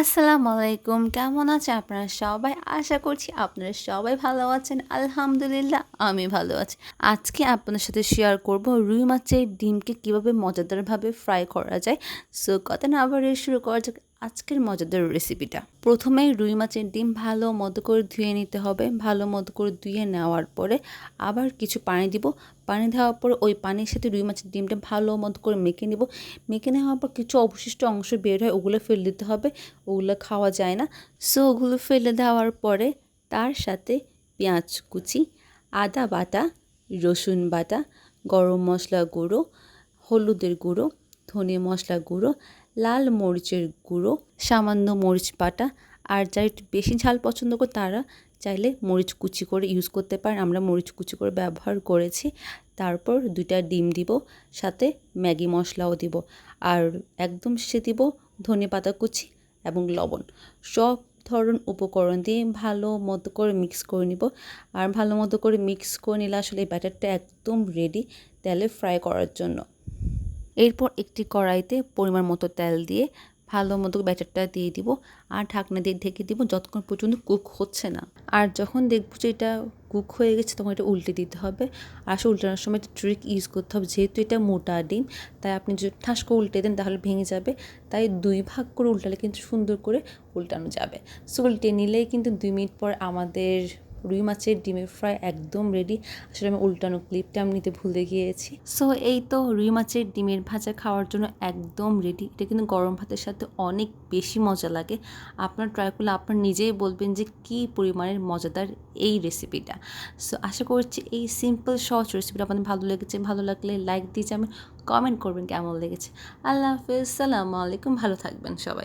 আসসালামু আলাইকুম। কেমন আছে আপনারা সবাই? আশা করছি আপনারা সবাই ভালো আছেন। আলহামদুলিল্লাহ, আমি ভালো আছি। আজকে আপনার সাথে শেয়ার করব রুই মাছের ডিমকে কীভাবে মজাদারভাবে ফ্রাই করা যায়। সো কথা না আবার শুরু করা যাক। আজকের মজাদার রেসিপিটা প্রথমে রুই মাছের ডিম ভালো মতো করে ধুয়ে নিতে হবে। ভালো মতো করে ধুয়ে নেওয়ার পরে আবার কিছু পানি দিব। পানি দেওয়ার পরে ওই পানির সাথে রুই মাছের ডিমটা ভালো মতো করে মেখে নিব। মেখে নেওয়ার পর কিছু অবশিষ্ট অংশ বের হয় ওগুলো ফেলে দিতে হবে। ওগুলো খাওয়া যায় না। সো ওগুলো ফেলে দেওয়ার পরে তার সাথে পেঁয়াজ কুচি, আদা বাটা, রসুন বাটা, গরম মশলা গুঁড়ো, হলুদের গুঁড়ো ধনে মশলা গুঁড়ো, লাল মরিচের গুঁড়ো, সামান্য মরিচ বাটা, আর যারা একটু বেশি ঝাল পছন্দ করে, তারা চাইলে মরিচ কুচি করে ইউজ করতে পারেন। আমরা মরিচ কুচি করে ব্যবহার করেছি। তারপর দুইটা ডিম দিব, সাথে ম্যাগি মশলাও দিব। আর একদম সে দিব ধনে পাতা কুচি এবং লবণ। সব ধরন উপকরণ দিয়ে ভালো মতো করে মিক্স করে নিব। আর ভালো মতো করে মিক্স করে নিলে আসলে এই ব্যাটারটা একদম রেডি তেলে ফ্রাই করার জন্য। এরপর একটি কড়াইতে পরিমাণ মতো তেল দিয়ে ভালো মতো ব্যাটারটা দিয়ে দিব আর ঢাকনা দিয়ে ঢেকে দিব যতক্ষণ পর্যন্ত কুক হচ্ছে না। আর যখন দেখব যে এটা কুক হয়ে গেছে, তখন এটা উল্টে দিতে হবে। আর আসলে উল্টানোর সময় একটা ট্রিক ইউজ করতে হবে, যেহেতু এটা মোটা ডিম, তাই আপনি যদি ঠাস করে উল্টে দেন তাহলে ভেঙে যাবে। তাই দুই ভাগ করে উল্টালে কিন্তু সুন্দর করে উল্টানো যাবে। সো উল্টে নিলেই কিন্তু দুই মিনিট পর আমাদের রুই মাছের ডিমের ফ্রাই একদম রেডি আসলে আমি উল্টানো ক্লিপটা আমি নিতে ভুলে গিয়েছি। সো এই তো রুই মাছের ডিমের ভাজা খাওয়ার জন্য একদম রেডি এটা কিন্তু গরম ভাতের সাথে অনেক বেশি মজা লাগে। আপনার ট্রাই করলে আপনার নিজেই বলবেন যে কী পরিমাণের মজাদার এই রেসিপিটা সো আশা করছি এই সিম্পল সহজ রেসিপিটা আপনাদের ভালো লেগেছে। ভালো লাগলে লাইক দিয়ে যাবেন কমেন্ট করবেন কেমন লেগেছে। আল্লাহ হাফিজ, সালামু আলাইকুম। ভালো থাকবেন সবাই।